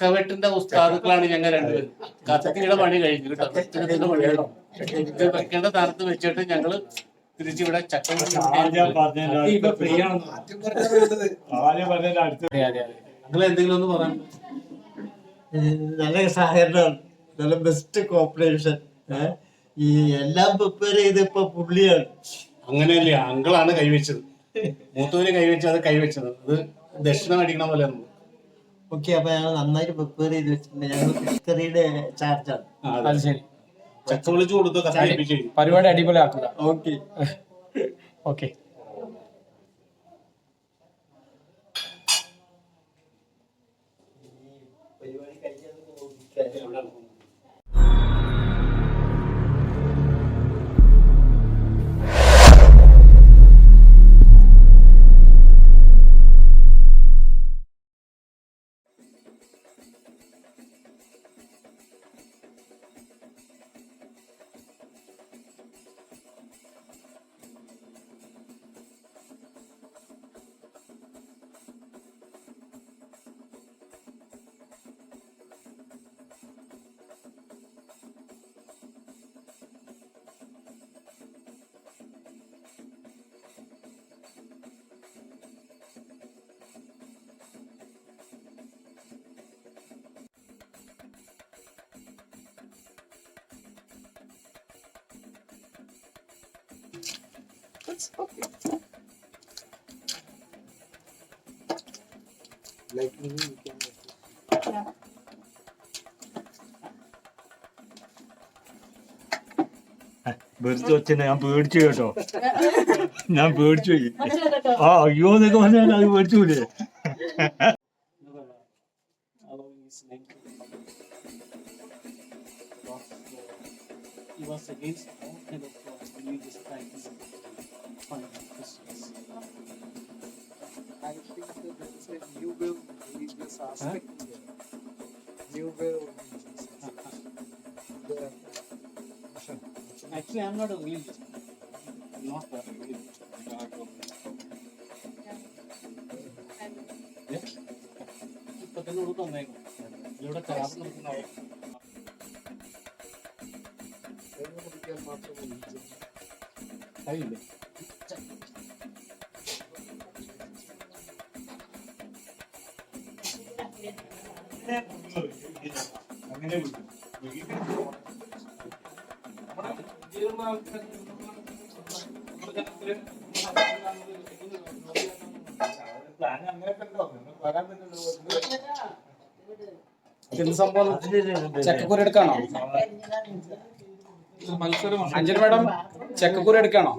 ചക്കവെട്ടിന്റെ ഉസ്താദുക്കളാണ് ഞങ്ങൾ രണ്ടുപേരും. കത്തിയുടെ പണി കഴിഞ്ഞു കേട്ടോ. കത്തിയുടെ പണി കഴിഞ്ഞു. ഇത് വെക്കേണ്ട സ്ഥാനത്ത് വെച്ചിട്ട് ഞങ്ങൾ തിരിച്ചിവിടെ നിങ്ങൾ എന്തെങ്കിലും ഒന്ന് പറയാം. നല്ല സഹകരണം. നല്ല ബെസ്റ്റ് കോപ്പറേഷൻ ഈ എല്ലാം പ്രിപ്പയർ ഇപ്പൊ പുള്ളിയാണ്. അങ്ങനെയല്ലേ അങ്കിളാണ് കൈവച്ചത്. മൂത്തവര് കൈവച്ചത് അത് കൈവച്ചത്. അത് ദക്ഷിണ അടിക്കണ പോലെ നമ്മൾ ഓക്കെ അപ്പൊ ഞങ്ങൾ നന്നായിട്ട് പ്രിപ്പയർ ചെയ്ത് വെച്ചിട്ടുണ്ട്. ഞങ്ങൾ ഫിഷ് കറിയുടെ ചാർജാണ് അത്. ശരി. ചക്ക വിളിച്ചു കൊടുത്തു കത്തിരിപ്പിച്ചു പരിപാടി അടിപൊളിയാക്കുക ഓക്കെ. ഓക്കെ. വെറുതെ വെച്ച ഞാൻ പേടിച്ചു കേട്ടോ ഞാൻ പേടിച്ചു പോയി ആ അയ്യോ എന്നൊക്കെ പറഞ്ഞാൽ അത് പേടിച്ചൂലേ ഇപ്പൊ തന്നെ ഇവിടെ തന്നേക്കും ഇവിടെ കരാർ നടക്കുന്ന ദൈവം കുടിക്കാൻ മാത്രം religion. കഴിയില്ലേ അങ്ങനെ എന്ത് സംഭവം ചക്കക്കുരു എടുക്കാണോ അഞ്ജന മാഡം ചക്കക്കുരു എടുക്കാണോ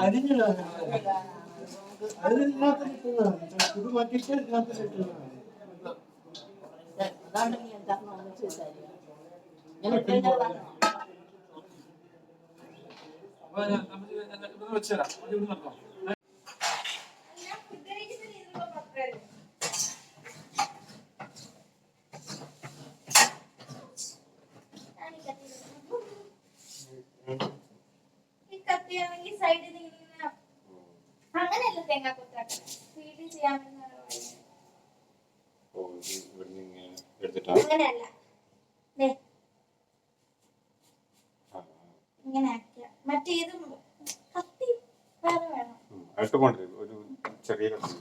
അത് ശരി. ഞാൻ അരിയനോ അതിനുള്ള അതിനകത്ത് കിട്ടുന്നതാണ് ഇത് മാറ്റിയിട്ട് ഇതിനകത്ത് കിട്ടുന്നതാണ് ഈ കത്തിയാണെങ്കിൽ സൈഡിൽ നിന്ന് ഇങ്ങനെ അങ്ങനെയല്ല തേങ്ങ കൊത്താക്കണേ വീട്ടിൽ ചെയ്യാമെന്ന് അങ്ങനെയല്ല. ഇങ്ങനെ മറ്റേത് കത്തി വേറെ വേണം. ഒരു ചെറിയ കത്തി.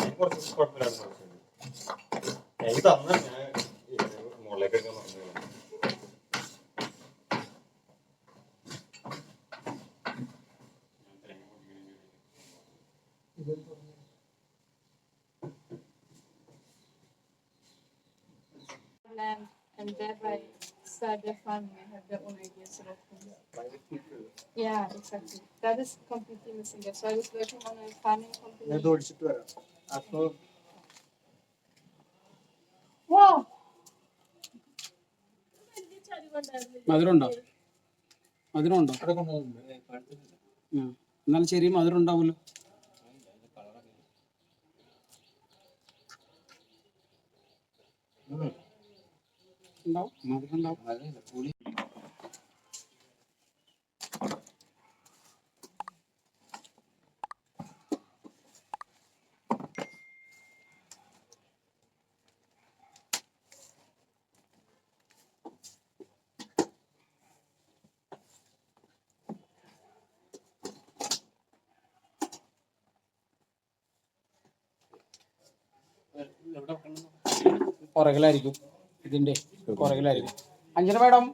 ഇത് കുറച്ച് കുഴപ്പമില്ലാത്ത ഞാൻ മുകളിലേക്ക് എടുക്കാൻ Sada family have their own ideas about things. Yeah, exactly. That is completely missing there. So I was working on a farming company. Wow. മധുരമുണ്ടോ മധുരമുണ്ടോ എന്നാലും ശരി മധുരം ഉണ്ടാവുമല്ലോ Mm-hmm. ഉണ്ടാവും മധുരം ഉണ്ടാവും എവിടെ വെക്കണം? പുറകിലായിരിക്കും ഇതിന്റെ പുറകിലായിരിക്കും. അഞ്ജന മേഡം.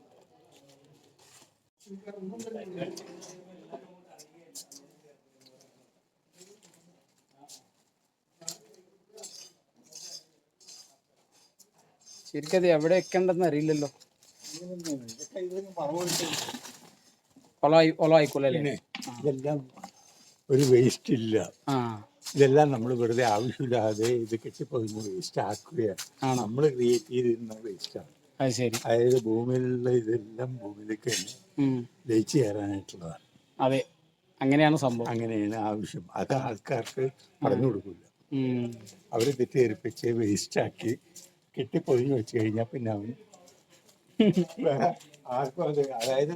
ശരിക്കും അത് എവിടെ വെക്കണ്ടെന്ന് അറിയില്ലല്ലോ. ഒളായി ഒളായിക്കോളല്ലേ ഇതെല്ലാം ഒരു വേസ്റ്റ് ഇല്ല. ആ. ഇതെല്ലാം നമ്മൾ വെറുതെ ആവശ്യമില്ലാതെ ഇത് കെട്ടിപ്പോയിന്ന് വേസ്റ്റ് ആക്കുകയാണ്. നമ്മൾ ക്രിയേറ്റ് ചെയ്തിരുന്ന വേസ്റ്റാണ് ശരി. അതായത് ഭൂമിയിലുള്ള ഇതെല്ലാം ഭൂമിയിലേക്ക്. ലയിച്ചു കയറാനായിട്ടുള്ളതാണ്. അതെ. അങ്ങനെയാണ് സംഭവം. അങ്ങനെയാണ് ആവശ്യം. അത് ആൾക്കാർക്ക് പറഞ്ഞു കൊടുക്കില്ല. അവരെ തെറ്റിദ്ധരിപ്പിച്ച് വേസ്റ്റാക്കി കെട്ടിപ്പൊതിഞ്ഞ് വെച്ച് കഴിഞ്ഞാൽ പിന്നെ അവൻ ആർക്കും അത് അതായത്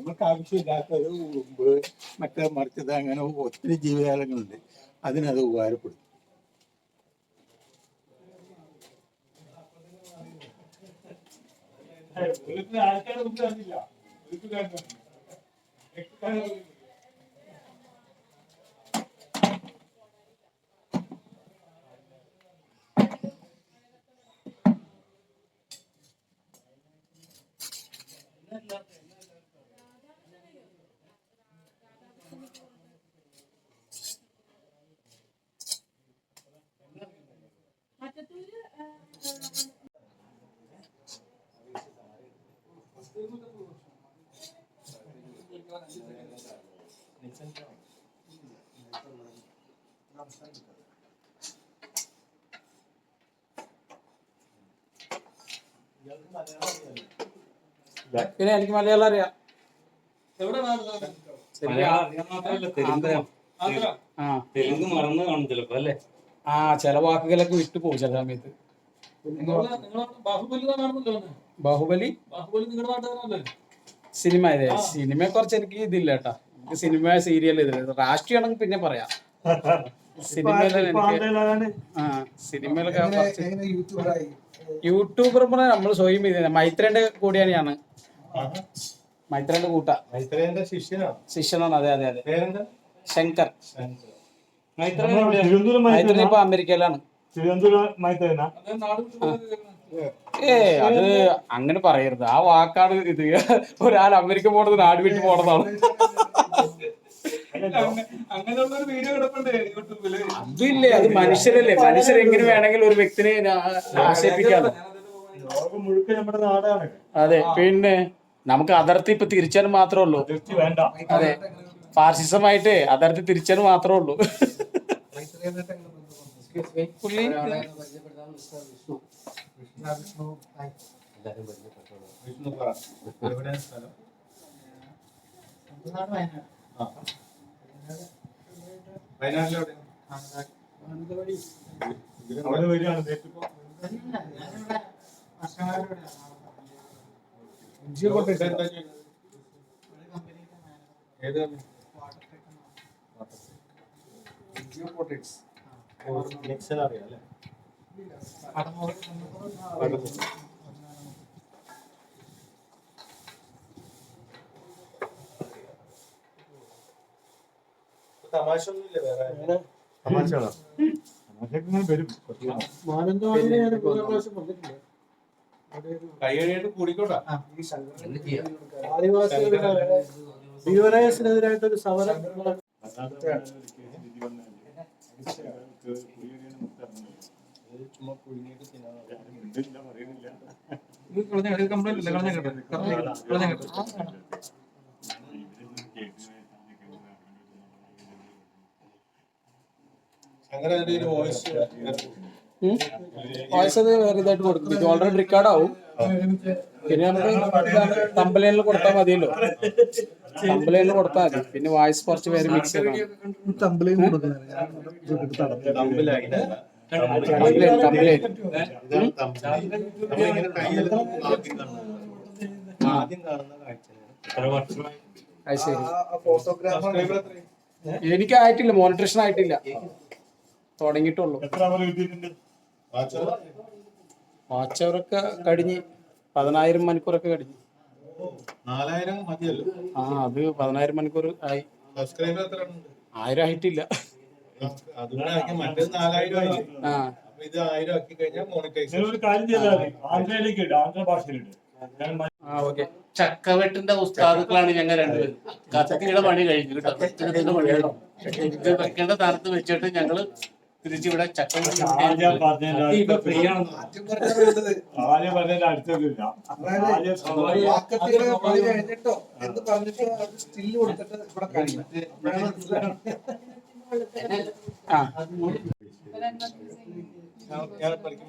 ആ, ആവശ്യമില്ലാത്ത ഒരു ഉറുമ്പ് മറ്റേ മറിച്ചത് അങ്ങനെ ഒത്തിരി ജീവജാലങ്ങളുണ്ട്. അതിനത് ഉപകാരപ്പെടും. പിന്നെ എനിക്ക് മലയാളം അറിയാം. ആ തെലുങ്ക് മറന്നു കാണും അല്ലേ? ആ ചില വാക്കുകളൊക്കെ വിട്ടു പോകും ചില സമയത്ത്. ബാഹുബലി സിനിമ ഇതേ സിനിമയെ കുറിച്ച് എനിക്ക് ഇതില്ല കേട്ടാ. എനിക്ക് സിനിമ സീരിയൽ ഇതില്ല. രാഷ്ട്രീയമാണെങ്കിൽ പിന്നെ പറയാം. സിനിമയിലെ എനിക്ക് ആ സിനിമയിലൊക്കെ യൂട്യൂബർ പറഞ്ഞാൽ നമ്മൾ സ്വയം ഇത് മൈത്രേന്റെ കൂടിയാണ് ഞാൻ മൈത്രേന്റെ കൂട്ട. മൈത്രേന്റെ ശിഷ്യനാണ് ശിഷ്യനാണ്. അതെ അതെ അതെ. ശങ്കർ. മൈത്രൻ ഇപ്പൊ അമേരിക്കയിലാണ്. ഏ അത് അങ്ങനെ പറയരുത്. ആ വാക്കാണ് ഇത്. ഒരാൾ അമേരിക്ക പോണത് നാട് വിട്ടു പോണതാണ്. അതില്ലേ അത് മനുഷ്യരല്ലേ മനുഷ്യർ എങ്ങനെ വേണമെങ്കിലും ഒരു വ്യക്തിനെ ആ- ആക്ഷേപിക്കാമല്ലോ ലോകം നമ്മുടെ നാടാണ്. അതെ പിന്നെ നമുക്ക് അതിർത്തി ഇപ്പൊ തിരിച്ചാൽ മാത്രമേ ഉള്ളൂ. വേണ്ട. അതെ ഫാസിസമായിട്ട് അതിർത്തി തിരിച്ചാൽ മാത്രമേ ഉള്ളൂ. പുള്ളി വിഷ്ണു പറ എവിടെയാണ് സ്ഥലം വയനാട്ടിലെവിടെ അവിടെ വരികയാണ് നേരിട്ടിപ്പോ ഏത് നെക്സൽ അറിയാം അല്ലേ? തമാശ ഒന്നുമില്ല വേറെ? തമാശകളാ? തമാശയൊക്കെ വരും. മാനന്തവാടിയിലെ ഞാൻ ഒരു പ്രാവശ്യം വന്നിട്ടില്ല? കൈ ചുമ്മാ പുഴുങ്ങിയിട്ട് തിന്നാൻ പറയുന്നില്ല കംപ്ലൈന്റ് ഇല്ല കളഞ്ഞ കേട്ടോ കളഞ്ഞ കേട്ടോ അങ്ങനെ വോയിസ് വോയിസ് അത് വേറെ ഇതായിട്ട് കൊടുക്കും ഇത് ഓൾറെഡി റെക്കോർഡ് ആവും പിന്നെ നമുക്ക് തമ്പലയിൽ കൊടുത്താൽ മതിയല്ലോ. തമ്പലയിൽ കൊടുത്താൽ മതി. പിന്നെ വായിസ് കുറച്ച് പേര് മിക്സ് ചെയ്യണം തമ്പിലേയും കൊടുക്കുന്നത് തമ്മിലായില്ല കംപ്ലീറ്റ് കംപ്ലീറ്റ് ഇതാണ് തമിഴ്. നമ്മളിങ്ങനെ കയ്യിലൊക്കെ ആദ്യം കാണുന്നത്. ആദ്യം കാണുന്ന കാഴ്ച അത് ശരി. ഫോട്ടോഗ്രാഫർ എനിക്ക് ആയിട്ടില്ല. മോണിറ്ററേഷൻ ആയിട്ടില്ല. തുടങ്ങിയിട്ടുള്ളൂ. വാച്ചവറൊക്കെ കഴിഞ്ഞ് പതിനായിരം മണിക്കൂറൊക്കെ കഴിഞ്ഞു. നാലായിരം മതിയല്ലോ. ആ അത് പതിനായിരം മണിക്കൂർ ആയി. സബ്സ്ക്രൈബർ എത്ര ഉണ്ട് ആയിരം ആയിട്ടില്ല. മറ്റേ നാലായിരം ആയി. ആ. ഇത് ആയിരം ആക്കി കഴിഞ്ഞാൽ മോണിറ്റൈസ് ഒരു കാര്യം ചെയ്താൽ മതി. ആന്ധ്രയിലേക്ക് ഇടും ആന്ധ്ര ആ ഓക്കെ. ചക്കവെട്ടിന്റെ ഉസ്താദുക്കളാണ് ഞങ്ങൾ രണ്ടുപേരും. കത്തിയുടെ പണി കഴിഞ്ഞു. കേട്ടോ പണി കഴിഞ്ഞു. വെക്കേണ്ട സ്ഥാനത്ത് വെച്ചിട്ട് ഞങ്ങൾ തിരിച്ചിവിടെ ചക്ക ആദ്യം പറഞ്ഞതിന്റെ ആദ്യം പറഞ്ഞതിന്റെ അടുത്തതില്ല ആദ്യം സ്വന്തമായി ഞാൻ പഠിക്കും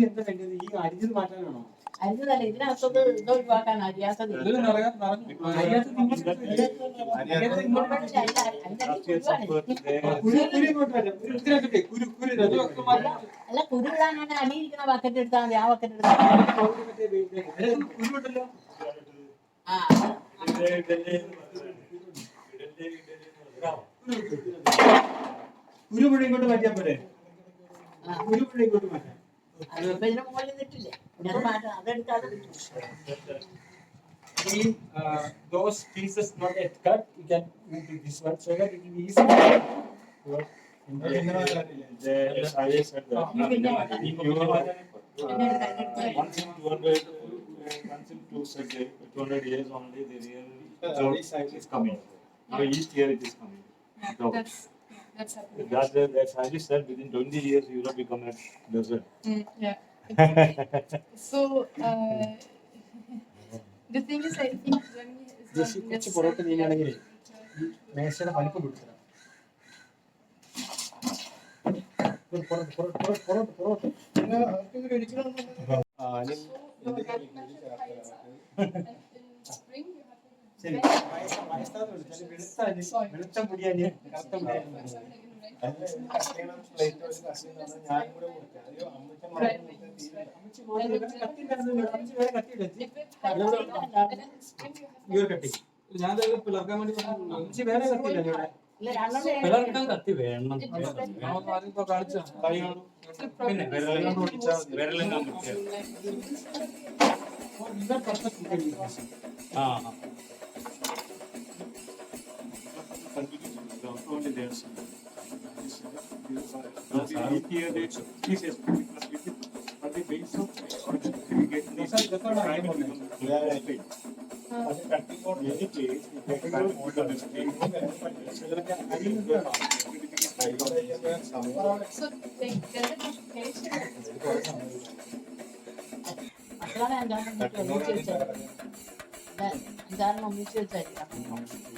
എന്താ ഈ മാറ്റാനാണോ. അരിഞ്ഞതല്ല ഇത് ഒഴിവാക്കാൻ കുരു അല്ല കുരുവിടാനാണ് അടിയിരിക്കുന്ന ബക്കറ്റ് എടുത്താൽ മതി ആ ബക്കറ്റ് എടുത്താൽ കുരുണ്ടല്ലോ ആ കുരു മുഴുവൻ ഇങ്ങോട്ട് മാറ്റിയാൽ പോരെ? ആ. കുരു മുഴുവൻ ഇങ്ങോട്ട് മാറ്റാം അതിപ്പോ ഇതിന് മുകളിൽ നിന്നിട്ടില്ലേ പിന്നെ അത് മാറ്റണം അതെടുക്കാതെ വിട്ടു ഈ those pieces not yet cut, you can move to this one so that it will be easy. They- I just said that. പിന്നെ In your- പിന്നെ ഒരു കാര്യം എടുത്ത് Once in 200, uh, once in two centuries, 200 years only, the real drought is coming. Now each year it is coming. Yeah, Drought. that's yeah, that's happening. That, that scientist said within 20 years, Europe become a desert. Mm, yeah. exactly. so uh, the thing is, I think Germany is just not കുറച്ച് പുറകോട്ട് നീങ്ങുകയാണെങ്കിൽ necessarily ഈ മേശയുടെ വലിപ്പം കൊടുക്കണം പുറത്ത് പുറത്ത് പുറത്ത് പുറത്ത് പുറത്ത് പിന്നെ അവർക്ക് ഒരിക്കലും ആദ്യം So your agriculture heights and in spring you have to ശരി vent വയസ്സാന്ന് വിളിച്ചാൽ വെളുത്താല് വെളുത്ത മുടിയാല് കറുത്ത മുടിയാല് for something in rain. and then in spring you have ഈ ഒരു കത്തി ഞാൻ പിളർക്കാൻ വേണ്ടി അമ്മച്ചി വേറെ കത്തിയില്ല ഇവിടെ പിളർക്കാൻ കത്തി വേണം ആദ്യം കാണിച്ചു കൈ കാണും to problem. വിരലെല്ലാം പൊടിച്ചാൽ വിരലെല്ലാം പിടിച്ചാൽ ഇതാ only there, sir. This, uh, this, uh, the each year they this is plus with it, but the base of we get this time it becomes straight. But the cutting board any place, if they cut more than this,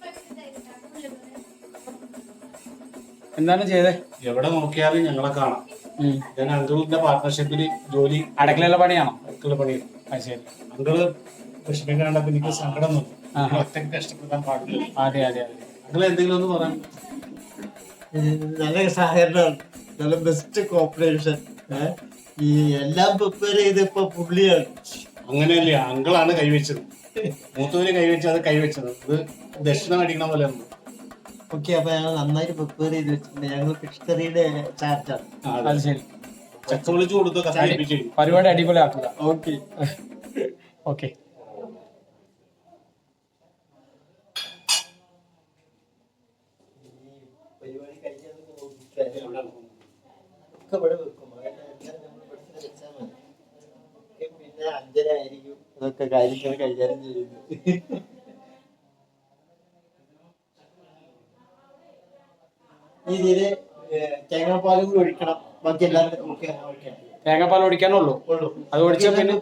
എന്താണ് ചെയ്തേ? എവിടെ നോക്കിയാലും ഞങ്ങളെ കാണാം. ഞാൻ അങ്കിളിന്റെ പാർട്ട്ണർഷിപ്പിൽ ജോലി അടുക്കളയിലെ പണിയാണോ? അടക്കള പണി അത് ശരി. അങ്കിൾ വിഷമിക്കാൻ കണ്ടപ്പോ എനിക്ക് സങ്കടം ഒറ്റയ്ക്ക് കഷ്ടപ്പെടാൻ പാടില്ല. അതെ അതെ അതെ. അങ്കിൾ എന്തെങ്കിലും ഒന്ന് പറയാം നല്ല സഹകരണമാണ്. നല്ല ബെസ്റ്റ് കോപ്പറേഷൻ ഈ എല്ലാം പ്രിപ്പയർ ചെയ്ത് ഇപ്പൊ പുള്ളിയാണ്. അങ്ങനെയല്ലേ അങ്കിളാണ് കൈവച്ചത്. മൂത്തവര് കൈവച്ചത് അത് കൈവച്ചത്. ഇത് ദക്ഷിണ അടിക്കണ പോലെ ഉണ്ട് ഓക്കെ അപ്പൊ ഞങ്ങൾ നന്നായിട്ട് പ്രിപ്പയർ ചെയ്ത് വെച്ചിട്ടുണ്ട്. ഞങ്ങൾ ഫിഷ് കറിയുടെ ചാറ്റാണ് അത്. ശരി. ചക്ക വിളിച്ചു കൊടുത്തു കത്തിരിപ്പിച്ചു പരിപാടി അടിപൊളിയാക്കുക ഓക്കെ ഓക്കെ ഒക്കെ ഇവിടെ വെക്കും. പിന്നെ അഞ്ചര ആയിരിക്കും. അതൊക്കെ കാര്യങ്ങൾ കൈകാര്യം ചെയ്യുന്നത് ഇതിൽ തേങ്ങാപ്പാലും കൂടി ഒഴിക്കണം. ബാക്കി എല്ലാവരും ഓക്കെ ഓക്കെ തേങ്ങാപ്പാൽ ഒഴിക്കാനുള്ളൂ? ഉള്ളൂ. അത് ഒഴിച്ച പിന്നെ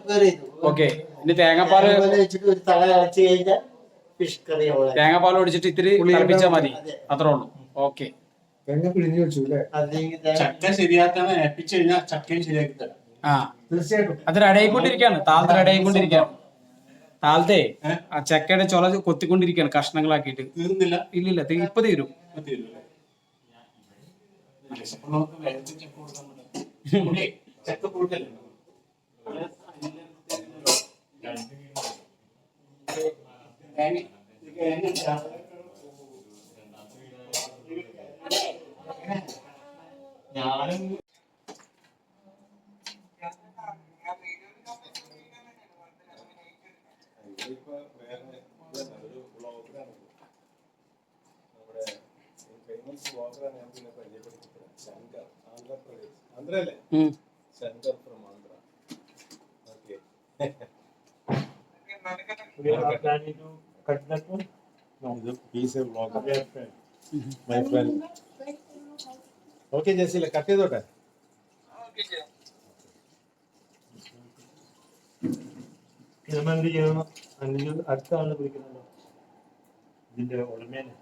ഓക്കെ. ഇനി തേങ്ങാപ്പാൽ തേങ്ങാപ്പാൽ വെച്ചിട്ട് ഒരു തല അടച്ചു കഴിഞ്ഞാൽ ഫിഷ് കറി തേങ്ങാപ്പാൽ ഒഴിച്ചിട്ട് ഇത്തിരി തിളപ്പിച്ചാൽ മതി. അത്രേ ഉള്ളൂ. ഓക്കെ. തേങ്ങ പിഴിഞ്ഞു വെച്ചു അല്ലേ? അല്ലെങ്കിൽ ചക്ക ശരിയാക്കാൻ ഏൽപ്പിച്ചു കഴിഞ്ഞാൽ ചക്കയും ശരിയാക്കി തരാം. ആ. തീർച്ചയായിട്ടും. അത് റെഡിയായിക്കൊണ്ടിരിക്കുകയാണ് താഴത്തെ റെഡിയായിക്കൊണ്ടിരിക്കുകയാണ് താഴത്തെ? ആ ചക്കയുടെ ചൊല കൊത്തിക്കൊണ്ടിരിക്കാണ് കഷ്ണങ്ങളാക്കിയിട്ട്. തീർന്നില്ല. ഇല്ലില്ല ഇപ്പൊ തീരും. ഇപ്പൊ നമുക്ക് വേഗത്തിൽ ചക്ക കൊടുക്കാൻ പറ്റും ചക്ക ഇട്ടാ. ഞാനും നമ്മുടെ ഫേമസ് ബ്ലോഗറാണ് ഞാൻ പിന്നെ പരിചയപ്പെടുത്തിയത് ശങ്കർ ആന്ധ്രാപ്രദേശ് ആന്ധ്രയല്ലേ ഉം. Shankar from Andhra okay We are planning to cut that one. ഇത് he's A blogger my friend okay Jaseela cut ചെയ്തോട്ടെ. നമ്മൾ എന്ത് ചെയ്യണം? അല്ലെങ്കിൽ അടുത്ത ആളിനെ വിളിക്കണല്ലോ ഇതിന്റെ ഉടമേനെ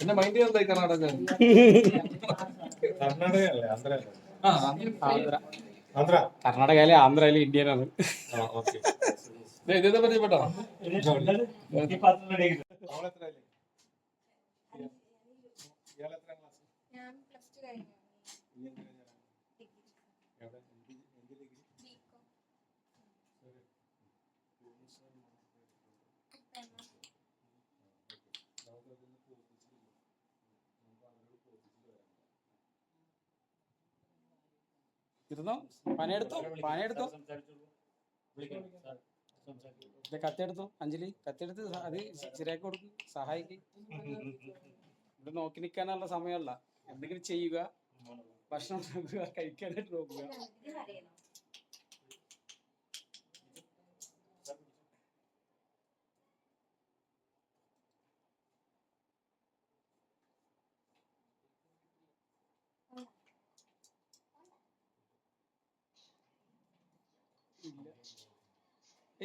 എന്നെ മൈൻഡ് എന്തായി കർണാടക കർണാടകയല്ലേ? ആന്ധ്രയല്ലേ ആന്ധ്ര. ആന്ധ്ര. കർണാടകയിലെ ആന്ധ്രയിലെ ഇന്ത്യനാണ് ആ ഓക്കെ. ഇതേ പരിചയപ്പെട്ടോ? ഈ പാത്രം ready ആക്കി. അവളെത്രയല്ലേ ഇയാളെത്ര ക്ലാസ് ഞാൻ പ്ലസ് ടു കഴിഞ്ഞു ഇനി എന്ത് കഴിഞ്ഞാ? എവിടെ എന്ത് എന്ത് ഡിഗ്രി ബികോം ഇരുന്നോ? പനയെടുത്തോ പനയെടുത്തോ. ഇത് കത്തെടുത്തു? അഞ്ജലി കത്തെടുത്ത് അത് ശരിയാക്കി കൊടുക്കും. സഹായിക്ക്. ഇവിടെ നോക്കി നിൽക്കാനുള്ള സമയമല്ല എന്തെങ്കിലും ചെയ്യുക. ഭക്ഷണം ഉണ്ടാക്കുക. കഴിക്കാനായിട്ട് നോക്കുക ഇത് അറിയണം ഇല്ല ഇല്ല മോളുണ്ട് ഒരാളവിടെ വെക്ക് വെക്ക്. ഇവിടെ ഇവിടെ അവിടെ അവിടെ ജോലി ചെയ്യാം. ഇവിടെ പിന്നെ ഇവിടെ ഇരിക്ക്.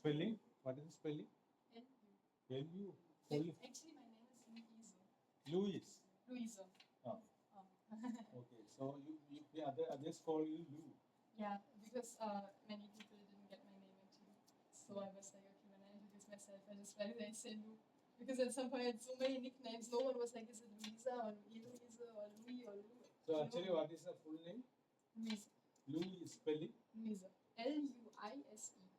Spelling? What is the spelling? L. U. Actually, my name is Louise. Louis. Louisa. Ah. Oh. Okay. So you, you the other others call you Lou. yeah, because uh, many people didn't get my name actually. So I was like, okay, when I introduce myself, I just did I say Lou? Because at some point I had so many nicknames. No one was like, is it Louisa or Louisa or Louis or Lou? So actually, what is the full name? Louisa. Lou is spelling. Louisa. L U I S E.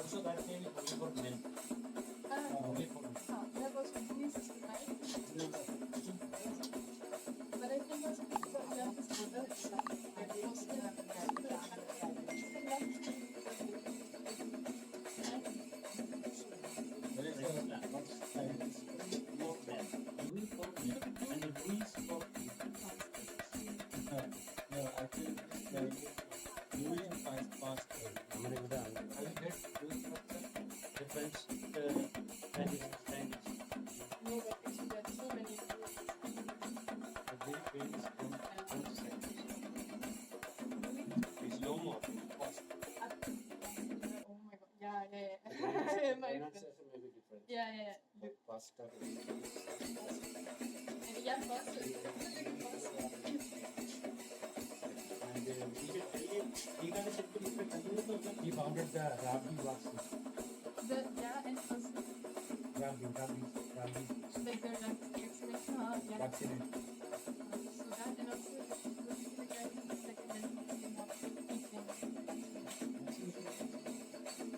also that for But I think Ja, ja, ja. Buster. Ja, Buster. He founded the Rabbi Vasu. The, yeah, and Vasu. Rabbi, Rabbi, Rabbi. Like the vaccination, yeah. Vaccinate.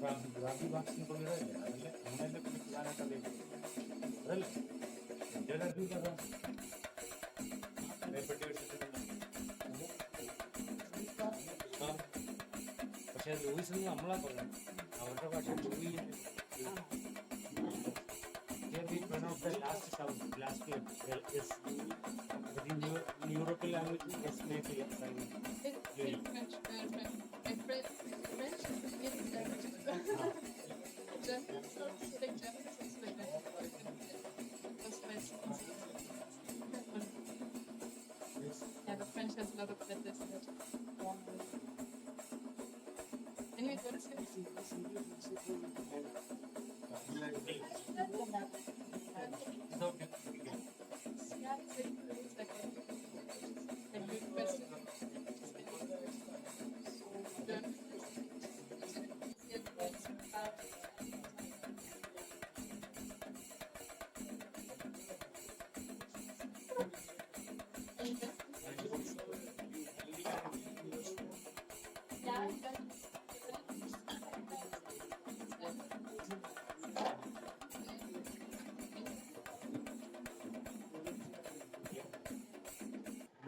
Rabies rabies vaccine കൊണ്ടുവരല്ലേ അതല്ലേ അങ്ങനല്ലേ പിന്നെ പ്രധാനമായിട്ട് അറിയിക്കുന്നത് അതല്ലേ ഇന്ത്യയുടെ അറിയില്ല ഭയപ്പെട്ടി പക്ഷെ Luis എന്ന് നമ്മളാ പറയുന്നത് അവരുടെ ഭാഷ Louis one of the last sound, last word, yes. But Yeah, the French has a lot of letters in it. Anyway, what is it?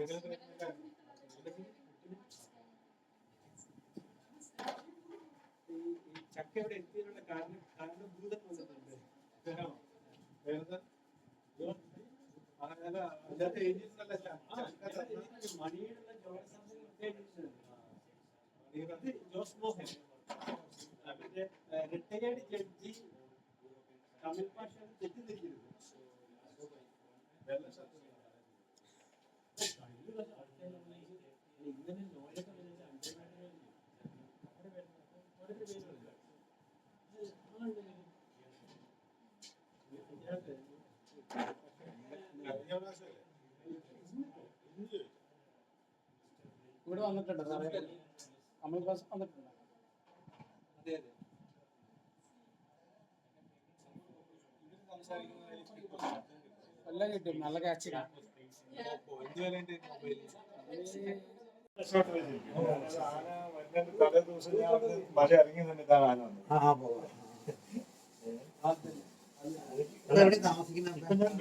ഈ ചക്ക ഇവിടെ എത്തിയതിനുള്ള കാരണം കാരണം ഭൂതം വന്നിട്ടുണ്ട് മണിയുടെ ജോസ് മോഹൻ അവരുടെ റിട്ടയേർഡ് ജഡ്ജി തമിഴ് ഭാഷ തെറ്റിദ്ധരിക്കരുത് ഇവിടെ വന്നിട്ടുണ്ട് സാറേ. അമൽ പാസ് വന്നിട്ടുണ്ട്. അതെ എല്ലാം കിട്ടും നല്ല കാച്ചിങ് തലേ ദിവസം ഞാൻ മഴ ഇറങ്ങി നിന്നിട്ടാണ് ആന വന്നത്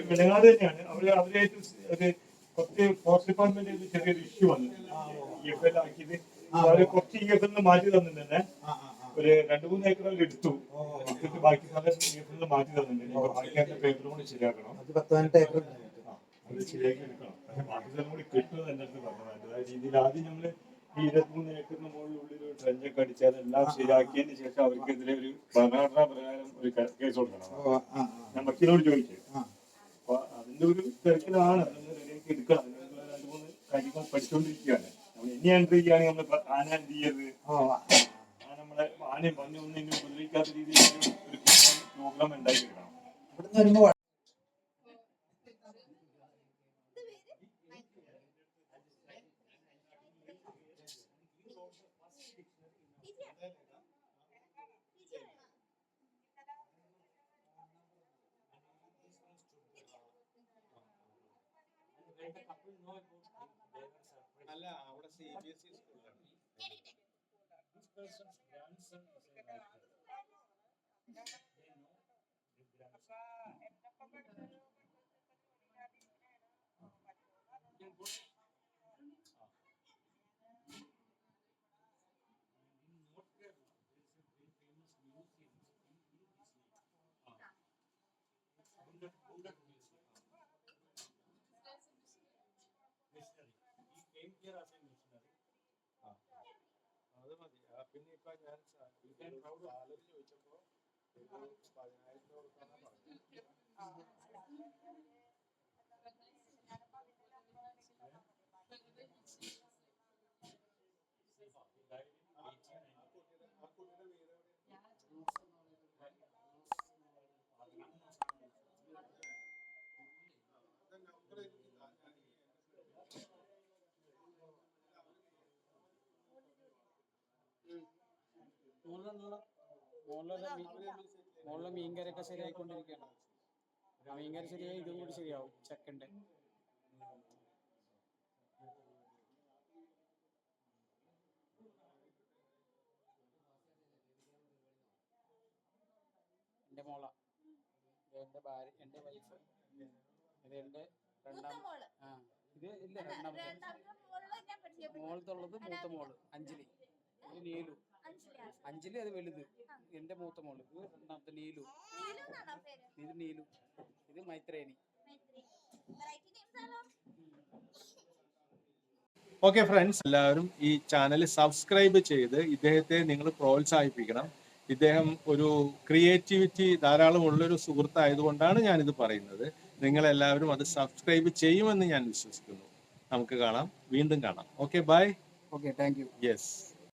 വെള്ളനാട് തന്നെയാണ് അവർ അവരായിട്ട് ഒരു കുറച്ച് ഫോറസ്റ്റ് ഡിപ്പാർട്ട്മെന്റ് ചെറിയൊരു ഇഷ്യൂ വന്നു ഇ എഫ് എൽ ആക്കിയത് അവർ കുറച്ച് ഇ എഫ് എൽ മാറ്റി തന്നിട്ടുണ്ട് ഒരു രണ്ടു മൂന്ന് ഏക്കർ അവർ എടുത്തു ബാക്കി സ്ഥലം ഇ എഫ് എൽ മാറ്റി തന്നിട്ടുണ്ട് ബാക്കി അതിന്റെ പേപ്പറും കൂടി ശരിയാക്കണം അത് ശരിയാക്കി എടുക്കണം പക്ഷെ ബാക്കി കൂടി കിട്ടുമെന്ന് എന്റെ അടുത്ത് പറഞ്ഞു. അതിന്റെതായ രീതിയിൽ ആദ്യം നമ്മൾ ഈ ഇരുപത്തിമൂന്ന് ഏക്കറിന് മുകളിലുള്ളിൽ ഒരു ട്രെഞ്ചൊക്കെ അടിച്ച് അതെല്ലാം ശരിയാക്കിയതിന് ശേഷം അവർക്കെതിരെ ഒരു ഭരണഘടനാ പ്രകാരം ഒരു കേസ് കൊടുക്കണം. ഞാൻ വക്കീലോട് ചോദിച്ചു. അപ്പൊ അതിന്റെ ഒരു തിരക്കിലാണ്. അതൊന്ന് റെഡിയാക്കി എടുക്കണം. അതിനുള്ള രണ്ട് മൂന്ന് കാര്യങ്ങൾ പഠിച്ചുകൊണ്ടിരിക്കുകയാണ് നമ്മൾ ഇനി എൻട്രി ചെയ്യുകയാണെങ്കിൽ നമ്മൾ ആന എന്ത് ചെയ്യരുത് നമ്മളെ ആനയും പറഞ്ഞു ഒന്നും ഇനി ഉപദ്രവിക്കാത്ത രീതിയിൽ ഒരു പ്രോഗ്രാം ഉണ്ടാക്കിയെടുക്കണം. ഇവിടുന്ന് അല്ല അവിടെ സി ബി എസ് ഇ സ്കൂളിലാണ് അത് പിന്നെ ഇപ്പൊ ഞാൻ സാലറി ചോദിച്ചപ്പോ ഒരു പതിനായിരം രൂപ കൊടുക്കാന്നാ പറഞ്ഞത് ആ കുട്ടിയുടെ വീട് എവിടെയാണ്? അത് നമ്പർ എനിക്ക് താ- ഞാൻ ഈ മുകളിലെ മീൻ- മുകളിലെ മീൻകറിയൊക്കെ ശരിയായിക്കൊണ്ടിരിക്കുകയാണ്. മീൻകര ശരിയായി ഇതും കൂടി ശരിയാവും. ചെക്കന്റെ എന്റെ മോള. എന്റെ ഭാര്യ എന്റെ വൈഫ് ഇത് എന്റെ രണ്ടാം ആ ഇത് ഇല്ല രണ്ടാമത്തെ മോളിൽ മോളത്തുള്ളത് മൂത്ത മോൾ അഞ്ജലി. നീലു. അഞ്ജലി അത് വലുത്. എന്റെ മൂത്ത മോൾ. രണ്ടാമത്തെ നീലു. ഇത് നീലു ഇത് മൈത്രേനി ഓക്കെ ഫ്രണ്ട്സ് എല്ലാവരും ഈ ചാനൽ സബ്സ്ക്രൈബ് ചെയ്ത് ഇദ്ദേഹത്തെ നിങ്ങൾ പ്രോത്സാഹിപ്പിക്കണം. ഇദ്ദേഹം ഒരു ക്രിയേറ്റിവിറ്റി ധാരാളം ഉള്ളൊരു സുഹൃത്തായതുകൊണ്ടാണ് ഞാനിത് പറയുന്നത്. നിങ്ങളെല്ലാവരും അത് സബ്സ്ക്രൈബ് ചെയ്യുമെന്ന് ഞാൻ വിശ്വസിക്കുന്നു. നമുക്ക് കാണാം. വീണ്ടും കാണാം. Okay bye okay thank you yes